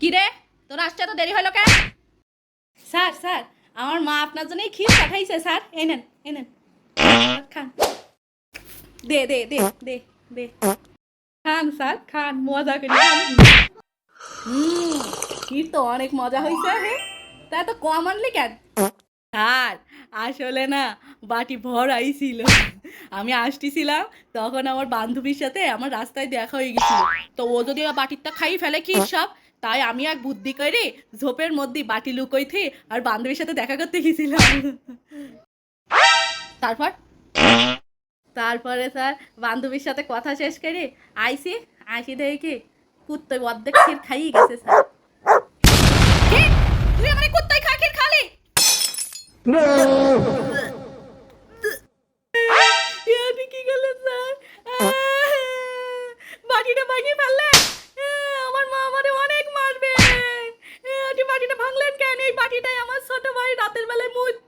কি রে তোর আসতে তো দেরি হলো কেন? স্যার স্যার, আমার মা আপনার জন্যই ক্ষীর পাঠাইছে, স্যার। এই নেন এই নেন। খান। দে দে দে দে দে। খান, স্যার, খান, মজা করে। ক্ষীর তো অনেক মজা হয়েছে হে তা তো কম আনলি কেন? স্যার, আসলে না, বাটি ভর আইছিল আমি আসতেছিলাম, তখন আমার বান্ধবীর সাথে আমার রাস্তায় দেখা হয়ে গেছিল। তো ও যদি বাটিরটা খাই ফেলে কি সব তাই আমি এক বুদ্ধি করে ঝোপের মধ্যে বাটি লুকোইতে আর বান্ধবীর সাথে দেখা করতে গেছিলাম। তারপর? তারপরে স্যার, বান্ধবীর সাথে কথা শেষ করে আইসি আইসি দেখে কুত্তে অর্ধেক ক্ষীর খাইয়ে গেছে স্যার? তুই আমার কুত্তাই কি বাটিটা ভাঙিয়ে ফেললেন বাটিটাই আমার ছোট ভাই রাতের বেলায় মুততো